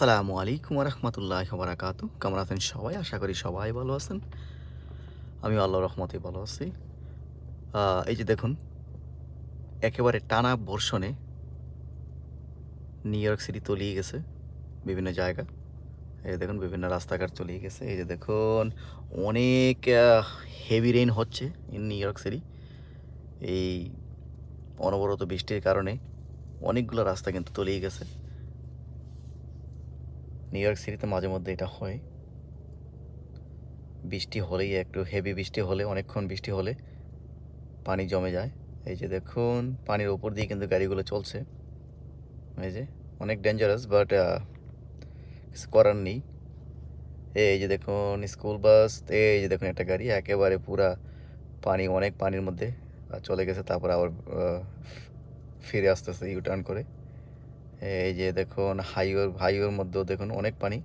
আসসালামু আলাইকুম রহমতুল্লাহ বারাকাত কেমন আছেন সবাই? আশা করি সবাই ভালো আছেন। আমি আল্লাহ রহমতে ভালো আছি। এই যে দেখুন, একেবারে টানা বর্ষণে নিউ ইয়র্ক সিটি তলিয়ে গেছে, বিভিন্ন জায়গা। এই দেখুন, বিভিন্ন রাস্তাঘাট তলিয়ে গেছে। এই যে দেখুন, অনেক হেভি রেইন হচ্ছে ইন নিউ ইয়র্ক সিটি। এই অনবরত বৃষ্টির কারণে অনেকগুলো রাস্তা কিন্তু তলিয়ে গেছে। নিউ ইয়র্ক সিটিতে মাঝে মধ্যে এটা হয়। বৃষ্টি হলেই একটু হেভি বৃষ্টি হলে, অনেকক্ষণ বৃষ্টি হলে পানি জমে যায়। এই যে দেখুন, পানির ওপর দিয়ে কিন্তু গাড়িগুলো চলছে। এই যে, অনেক ডেঞ্জারাস বাট করার নেই। এই যে দেখুন স্কুল বাস এই যে দেখুন একটা গাড়ি, একেবারে পুরা পানি, অনেক পানির মধ্যে চলে গেছে, তারপর আবার ফিরে আসতেছে ইউ টার্ন করে। এই যে দেখুন হাইওর হাইওয়ের মধ্যেও দেখুন অনেক পানি।